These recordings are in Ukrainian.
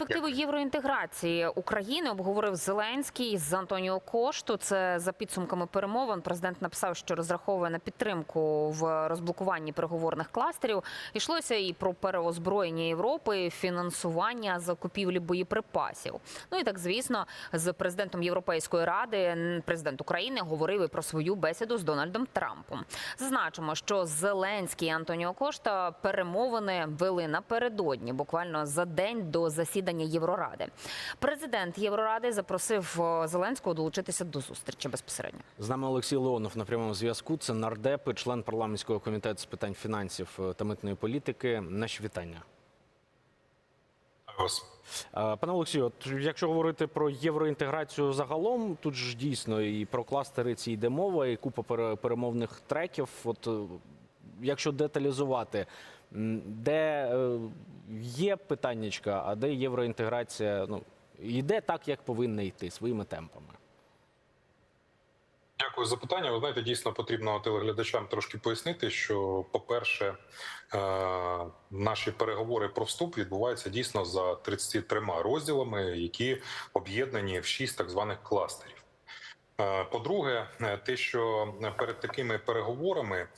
перспективу євроінтеграції України обговорив Зеленський з Антоніо Кошту. Це за підсумками перемовин. Президент написав, що розраховує на підтримку в розблокуванні переговорних кластерів. Йшлося і про переозброєння Європи, фінансування закупівлі боєприпасів. Ну і так, звісно, з президентом Європейської ради президент України говорив і про свою бесіду з Дональдом Трампом. Зазначимо, що Зеленський і Антоніо Кошта перемовини вели напередодні, буквально за день до засідання Євроради. Президент Євроради запросив Зеленського долучитися до зустрічі безпосередньо. З нами Олексій Леонов на прямому зв'язку. Це нардепи, член парламентського комітету з питань фінансів е, та митної політики. Наші вітання. Е, Пане Олексію, от якщо говорити про євроінтеграцію загалом, тут ж дійсно і про кластери ці йде мова, і купа перемовних треків. От е, якщо деталізувати, де е, є питаннячка, а де євроінтеграція ну, йде так, як повинна йти своїми темпами. Дякую за питання. Ви знаєте, дійсно потрібно телеглядачам трошки пояснити, що, по-перше, е, наші переговори про вступ відбуваються дійсно за 33 розділами, які об'єднані в 6 так званих кластерів. Е, По-друге, те, що перед такими переговорами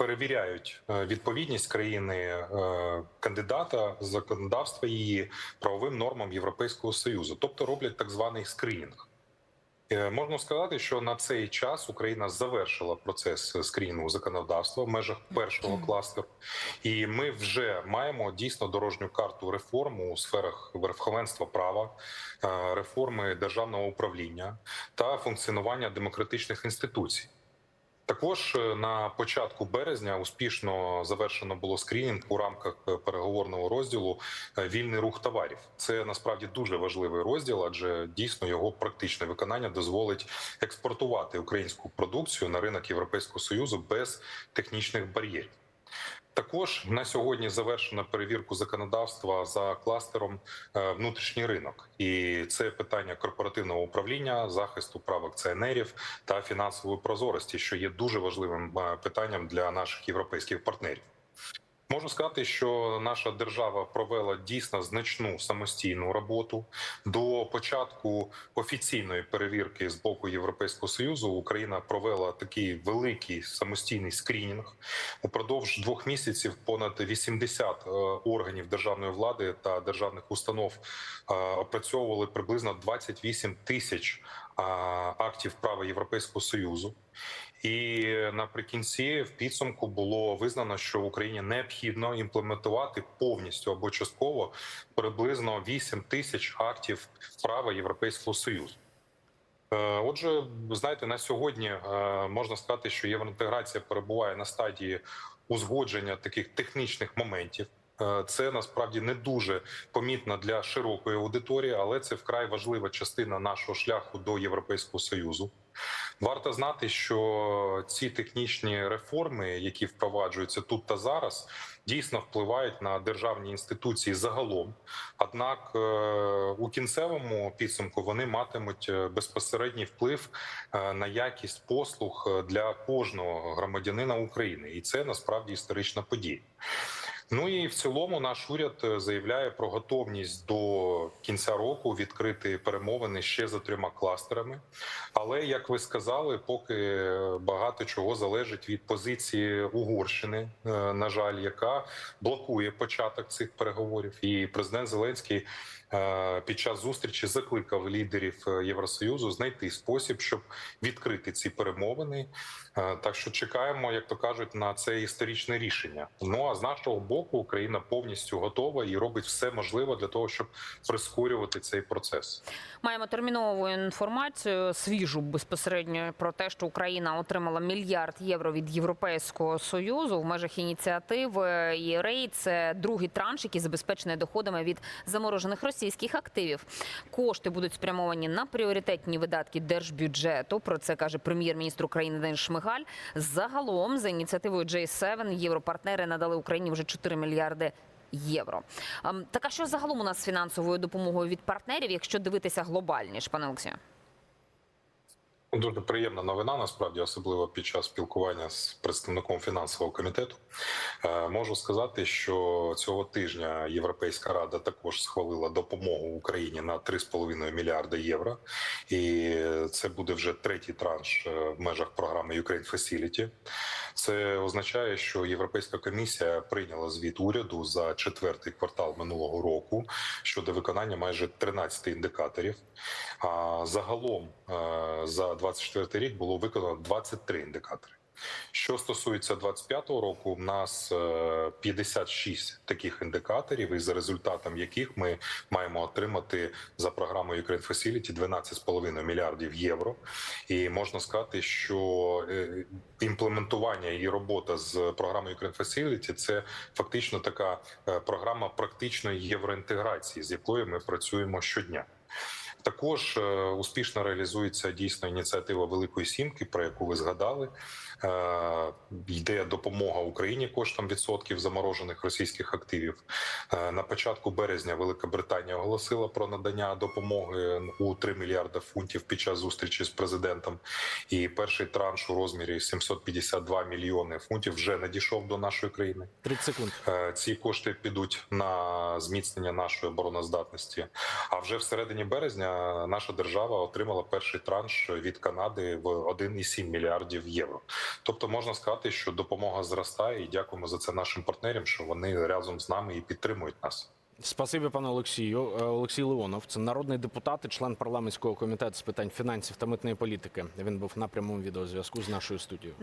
перевіряють е, відповідність країни е, кандидата законодавства її правовим нормам Європейського союзу, тобто роблять так званий скринінг. Е, Можна сказати, що на цей час Україна завершила процес скрінінгу законодавства в межах першого кластеру, і ми вже маємо дійсно дорожню карту реформ у сферах верховенства права, реформи державного управління та функціонування демократичних інституцій. Також е, на початку березня успішно завершено було скринінг у рамках е, переговорного розділу е, Вільний рух товарів. Це насправді дуже важливий розділ, адже дійсно його практичне виконання дозволить експортувати українську продукцію на ринок Європейського союзу без технічних бар'єрів. Також на сьогодні завершено перевірку законодавства за кластером е, внутрішній ринок, і це питання корпоративного управління, захисту прав акціонерів та фінансової прозорості, що є дуже важливим е, питанням для наших європейських партнерів. Можу сказати, що наша держава провела дійсно значну самостійну роботу до початку офіційної перевірки з боку Європейського союзу. Україна провела такий великий самостійний скринінг. Упродовж двох місяців понад 80 е, органів державної влади та державних установ е, опрацьовували приблизно 28 тисяч актів права Європейського союзу. І наприкінці в підсумку було визнано, що в Україні необхідно імплементувати повністю або частково приблизно 8 тисяч актів права Європейського союзу. Е, Отже, знаєте, на сьогодні е, можна сказати, що євроінтеграція перебуває на стадії узгодження таких технічних моментів. Е, Це насправді не дуже помітно для широкої аудиторії, але це вкрай важлива частина нашого шляху до Європейського союзу. Варто знати, що ці технічні реформи, які впроваджуються тут та зараз, дійсно впливають на державні інституції загалом. Однак е, у кінцевому підсумку вони матимуть е, безпосередній вплив е, на якість послуг для кожного громадянина України, і це насправді історична подія. Ну і в цілому наш уряд е, заявляє про готовність до кінця року відкрити перемовини ще за трьома кластерами. Але як ви сказали, поки багато чого залежить від позиції Угорщини, е, на жаль, яка блокує початок цих переговорів. І президент Зеленський е, під час зустрічі закликав лідерів Євросоюзу знайти спосіб, щоб відкрити ці перемовини. Так що чекаємо, як то кажуть, на це історичне рішення. Ну а з нашого боку Україна повністю готова і робить все можливе для того, щоб прискорювати цей процес. Маємо термінову інформацію свіжу безпосередньо про те, що Україна отримала мільярд євро від Європейського союзу в межах ініціативи ЄРЕЙ. Це другий транш, який забезпечений доходами від заморожених російських активів. Кошти будуть спрямовані на пріоритетні видатки держбюджету. Про це каже прем'єр-міністр України Денис Шмигаль. Загалом за ініціативою J7 європартнери надали Україні вже 4 мільярди євро. Ем, Так а що загалом у нас з фінансовою допомогою від партнерів, якщо дивитися глобальніше, пане Олексію? Дуже приємна новина, насправді, особливо під час спілкування з представником фінансового комітету. Е, Можу сказати, що цього тижня Європейська рада також схвалила допомогу Україні на 3,5 мільярди євро, і це буде вже третій транш е, в межах програми Ukraine Facility. Це означає, що Європейська комісія прийняла звіт уряду за четвертий квартал минулого року щодо виконання майже 13 індикаторів. А загалом е, за 24 рік було виконано 23 індикатори. Що стосується 25-го року, в нас е, 56 таких індикаторів, і за результатом яких ми маємо отримати за програмою Ukraine Facility 12,5 мільярдів євро. І можна сказати, що е, імплементування і робота з програмою Ukraine Facility – це фактично така е, програма практичної євроінтеграції, з якою ми працюємо щодня. Також е, успішно реалізується дійсно ініціатива Великої Сімки, про яку ви згадали. Е, йде допомога Україні коштом відсотків заморожених російських активів. Е, на початку березня Велика Британія оголосила про надання допомоги у 3 мільярда фунтів під час зустрічі з президентом. І перший транш у розмірі 752 мільйони фунтів вже надійшов до нашої країни. 30 секунд. Ці кошти підуть на зміцнення нашої обороноздатності. А вже всередині березня наша держава отримала перший транш від Канади в 1,7 мільярдів євро. Тобто можна сказати, що допомога зростає, і дякуємо за це нашим партнерам, що вони разом з нами і підтримують нас. Спасибі, пане Олексію. Е, Олексій Леонов, це народний депутат і член парламентського комітету з питань фінансів та митної політики. Він був на прямому відеозв'язку з нашою студією.